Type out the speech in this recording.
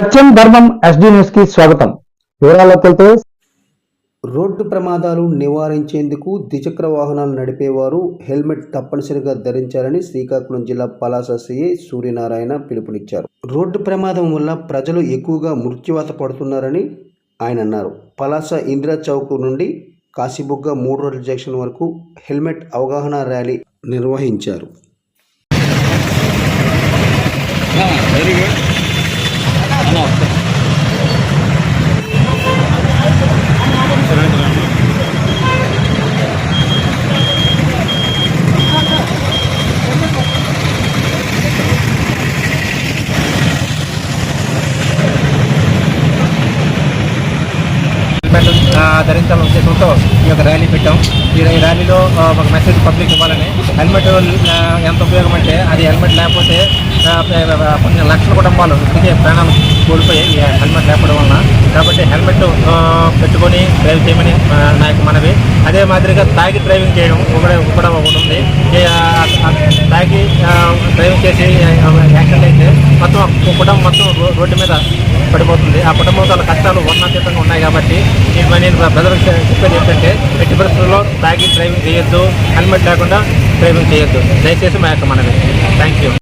సత్యం ధర్మం ఎస్డి న్యూస్కి స్వాగతం. వివరాల్లోకి వెళ్తే రోడ్డు ప్రమాదాలు నివారించేందుకు ద్విచక్ర వాహనాలు నడిపేవారు హెల్మెట్ తప్పనిసరిగా ధరించాలని శ్రీకాకుళం జిల్లా పలాస సిఐ సూర్యనారాయణ పిలుపునిచ్చారు. రోడ్డు ప్రమాదం వల్ల ప్రజలు ఎక్కువగా మృత్యువాత పడుతున్నారని ఆయన అన్నారు. పలాస ఇందిరా చౌక్ నుండి కాశీబుగ్గ మూడు రోడ్ల జంక్షన్ వరకు హెల్మెట్ అవగాహన ర్యాలీ నిర్వహించారు. హెల్మెట్ ఆ, ధరించాలని ఉద్దేశంతో ఈ యొక్క ర్యాలీ పెట్టాం. ఈ ర్యాలీలో ఒక మెసేజ్ పబ్లిక్ ఇవ్వాలని. హెల్మెట్ ఎంత ఉపయోగం అంటే అది హెల్మెట్ లేకపోతే కొన్ని లక్షల కుటుంబాలు ఇప్పటికే ప్రాణాలు కోల్పోయాయి ఈ హెల్మెట్ లేకపోవడం వలన. కాబట్టి హెల్మెట్ పెట్టుకొని డ్రైవ్ చేయమని నా యొక్క మనవి. అదే మాదిరిగా తాగి డ్రైవింగ్ చేయడం కూడా కూడా ఒకటి ఉంది ఈ, ఆ, ఆ, తాగి ఆ, డ్రైవింగ్ చేసి యాక్సిడెంట్ అయితే మొత్తం కుటుంబం మొత్తం రోడ్డు మీద పడిపోతుంది. ఆ కుటుంబంతో వాళ్ళ కష్టాలు వర్ణాతీతంగా ఉన్నాయి కాబట్టి నేను ప్రజలకు చెప్పేది ఏంటంటే ఎట్టి పరిస్థితుల్లో తాగి డ్రైవింగ్ చేయొద్దు హెల్మెట్ లేకుండా డ్రైవింగ్ చేయొద్దు. దయచేసి మా యొక్క మనవి. Thank you